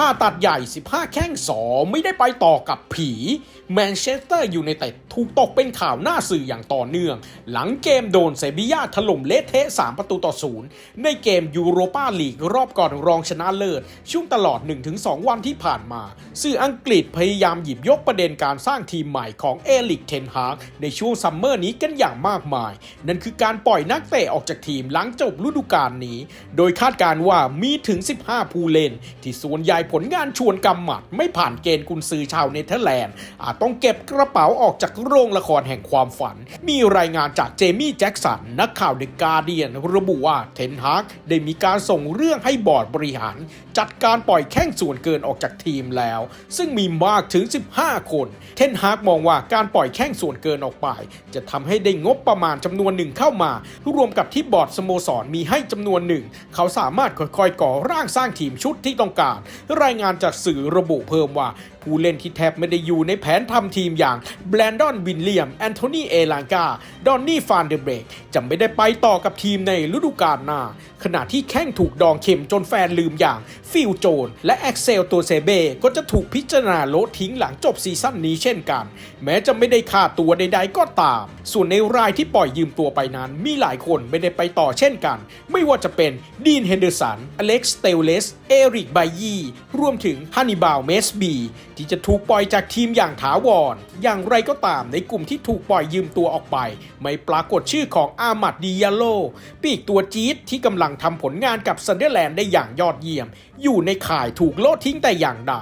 ผ่าตัดใหญ่ 15 แข้งสอไม่ได้ไปต่อกับผีแมนเชสเตอร์ยูไนเต็ดถูกตกเป็นข่าวหน้าสื่ออย่างต่อเนื่อง หลังเกมโดนเซบียาถล่มเละเทะ 3 ประตูต่อศูนย์ในเกมยูโรปาลีกรอบก่อนรองชนะเลิศ ช่วงตลอด 1-2 วันที่ผ่านมา สื่ออังกฤษพยายามหยิบยกประเด็นการสร้างทีมใหม่ของเอลิกเทนฮากในช่วงซัมเมอร์นี้กันอย่างมากมาย นั่นคือการปล่อยนักเตะออกจากทีมหลังจบฤดูกาลนี้ โดยคาดการณ์ว่ามีถึง 15 ผู้เล่นที่ส่วนใหญ่ผลงานชวนกำหมัด ไม่ผ่านเกณฑ์กุนซือชาวเนเธอร์แลนด์อาจต้องเก็บกระเป๋าออกจากโรงละครแห่งความฝัน มีรายงานจากเจมี่แจ็กสัน นักข่าวเดอะการเดียน ระบุว่าเทนฮากได้มีการส่งเรื่องให้บอร์ดบริหาร จัดการปล่อยแข้งส่วนเกินออกจากทีมแล้ว ซึ่งมีมากถึง 15 คน เทนฮากมองว่าการปล่อยแข้งส่วนเกินออกไป จะทำให้ได้งบประมาณจำนวนหนึ่งเข้ามา รวมกับที่บอร์ดสโมสรมีให้จำนวนหนึ่ง เขาสามารถค่อยๆก่อร่างสร้างทีมชุดที่ต้องการรายงานจากสื่อระบุเพิ่มว่า ผู้เล่นที่แทบไม่ได้อยู่ในแผนทำทีมอย่างแบรนดอนวินเลียม แอนโทนีเอลางกา ดอนนี่ฟานเดเบรกจะไม่ได้ไปต่อกับทีมในฤดูกาลหน้า ขณะที่แข้งถูกดองเข็มจนแฟนลืมอย่างฟิลโจน และแอ็กเซลตัวเซเบก็จะถูกพิจารณาโละทิ้งหลังจบซีซั่นนี้เช่นกัน แม้จะไม่ได้ค่าตัวใด ๆ ก็ตาม ส่วนในรายที่ปล่อยยืมตัวไปนั้นมีหลายคนไม่ได้ไปต่อเช่นกัน ไม่ว่าจะเป็นดีนเฮนเดอร์สัน อเล็กซ์เตลเลส เอริกไบยีรวมถึงฮันนิบาลเมสบีที่จะถูกปล่อยจากทีมอย่างถาวร อย่างไรก็ตามในกลุ่มที่ถูกปล่อยยืมตัวออกไป ไม่ปรากฏชื่อของอามัดดิยาโล ปีกตัวจี๊ดที่กำลังทำผลงานกับซันเดอร์แลนด์ได้อย่างยอดเยี่ยม อยู่ในข่ายถูกโลดทิ้งแต่อย่างใด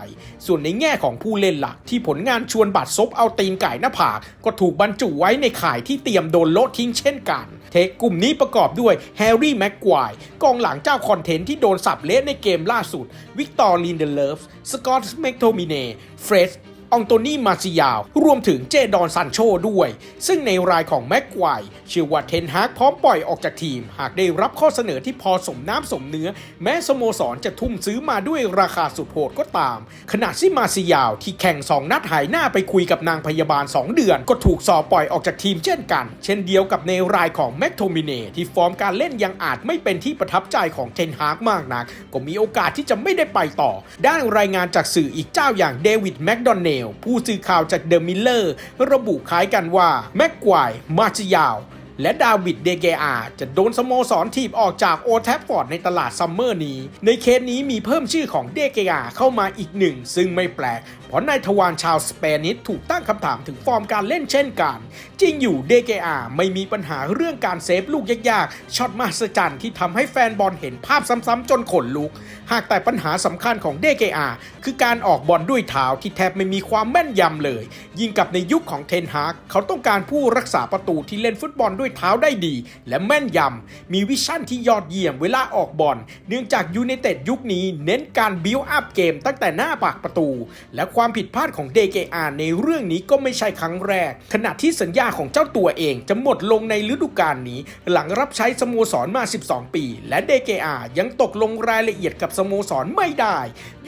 ส่วนในแง่ของผู้เล่นหลักที่ผลงานชวนบาดซบเอาตีนไก่หน้าผากก็ถูกบรรจุไว้ในข่ายที่เตรียมโดนโลดทิ้งเช่นกัน ทคกลุ่มนี้ประกอบด้วยแฮร์รี่แม็กควายกองหลังเจ้าคอนเทนต์ที่โดนสับเละในเกมล่าสุด วิกตอร์ลินเดเลฟสกอตต์แมกโทมิเน่เฟรด อองโตนี่มาซิยาว รวมถึงเจดอนซันโชด้วย ซึ่งในรายของแม็กควายเชื่อว่าเทนฮากพร้อมปล่อยออกจากทีม หากได้รับข้อเสนอที่พอสมน้ำสมเนื้อ แม้สโมสรจะทุ่มซื้อมาด้วยราคาสุดโหดก็ตาม ขณะที่มาซิยาวที่แข่ง 2 นัดหายหน้าไปคุยกับนางพยาบาล 2 เดือน ก็ถูกสอบปล่อยออกจากทีมเช่นกัน เช่นเดียวกับในรายของแม็กโทมิเน่ที่ฟอร์มการเล่นยังอาจไม่เป็นที่ประทับใจของเทนฮากมากนัก ก็มีโอกาสที่จะไม่ได้ไปต่อ ด้านรายงานจากสื่ออีกเจ้าอย่างเดวิดแมคโดนเนลผู้สื่อข่าวจากเดอะมิลเลอร์ ระบุคล้ายกันว่าแม็กควายมาจิยาว และดาวิดเดเกอาจะโดนสโมสรทีบออกจากโอแทฟฟอร์ดในตลาดซัมเมอร์นี้ ในเคสนี้มีเพิ่มชื่อของเดเกอาเข้ามาอีกหนึ่ง ซึ่งไม่แปลก เพราะนายทวารชาวสเปนิสถูกตั้งคำถามถึงฟอร์มการเล่นเช่นกัน จริงอยู่เดเกอาไม่มีปัญหาเรื่องการเซฟลูกยากๆช็อตมหัศจรรย์ที่ทำให้แฟนบอลเห็นภาพซ้ำๆจนขนลุก หากแต่ปัญหาสำคัญของเดเกอาคือการออกบอลด้วยเท้าที่แทบไม่มีความแม่นยำเลย ยิ่งกับในยุคของเทนฮากเขาต้องการผู้รักษาประตูที่เล่นฟุตบอลด้วยเท้าได้ดี และแม่นยำ มีวิชั่นที่ยอดเยี่ยมเวลาออกบอล เนื่องจากยูไนเต็ดยุคนี้เน้นการบิวอัพเกมตั้งแต่หน้าปากประตู และความผิดพลาดของเดเกอาในเรื่องนี้ก็ไม่ใช่ครั้งแรก ขณะที่สัญญาของเจ้าตัวเองจะหมดลงในฤดูกาลนี้ หลังรับใช้สโมสรมา 12 ปี และเดเกอายังตกลงรายละเอียดกับสโมสรไม่ได้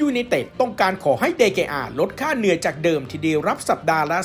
ยูไนเต็ดต้องการขอให้เดเกอาลดค่าเหนื่อยจากเดิมที่ได้รับสัปดาห์ละ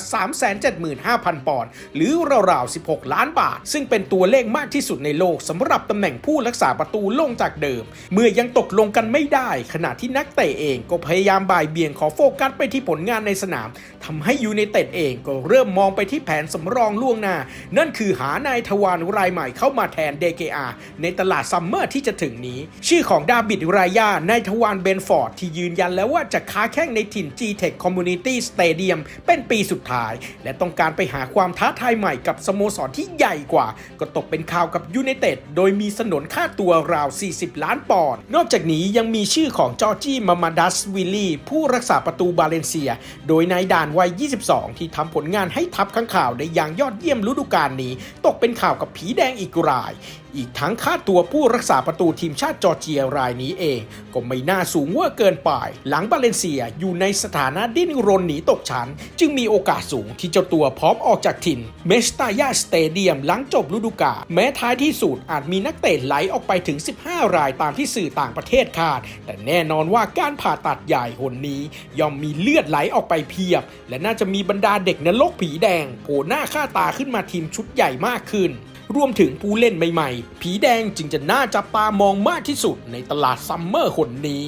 375,000 ปอนด์หรือราวๆ 16 ล้านบาทซึ่งเป็นตัวเลขมากที่สุดในโลกสำหรับตำแหน่งผู้รักษาประตูลงจากเดิม เมื่อยังตกลงกันไม่ได้ ขณะที่นักเตะเองก็พยายามบ่ายเบี่ยงขอโฟกัสไปที่ผลงานในสนามทำให้ยูไนเต็ดเองก็เริ่มมองไปที่แผนสำรองล่วงหน้า นั่นคือหานายทวารรายใหม่เข้ามาแทนเดเกอาในตลาดซัมเมอร์ที่จะถึงนี้ ชื่อของดาบิดรายานายทวารเบนฟอร์ดที่ยืนยันแล้วว่าจะค้าแข้งในถิ่น G-Tech Community Stadium เป็นปีสุดท้าย และต้องการไปหาความท้าทายใหม่กับสโมสรที่ใหญ่กว่าก็ตกเป็นข่าวกับยูไนเต็ดโดยมีสนนค่าตัวราว 40 ล้านปอนด์นอกจากนี้ยังมีชื่อของจอร์จี้มามาดัสวิลลี่ ผู้รักษาประตูบาเลนเซีย โดยนายด่านวัย 22 ที่ทำผลงานให้ทัพข้างข่าวได้อย่างยอดเยี่ยมฤดูกาลนี้ ตกเป็นข่าวกับผีแดงอีกราย อีกทั้งค่าตัวผู้รักษาประตูทีมชาติจอร์เจียรายนี้เอง ก็ไม่น่าสูงเว่าเกินไป หลังบาเลนเซียอยู่ในสถานะดิ้นรนหนีตกชั้น จึงมีโอกาสสูงที่เจ้าตัวพร้อมออกจากถิ่นเมสตายาสเตเดียมหลังจบฤดูกาลแม้ท้ายที่สุดอาจมีนักเตะไหลออกไปถึง 15 รายตามที่สื่อต่างประเทศคาด แต่แน่นอนว่าการผ่าตัดใหญ่หนนี้ ย่อมมีเลือดไหลออกไปเพียบ และน่าจะมีบรรดาเด็กนรกผีแดงโผล่หน้าค่าตาขึ้นมาทีมชุดใหญ่มากขึ้น รวมถึงผู้เล่นใหม่ๆ ผีแดงจึงจะน่าจับตามองมากที่สุดในตลาดซัมเมอร์คนนี้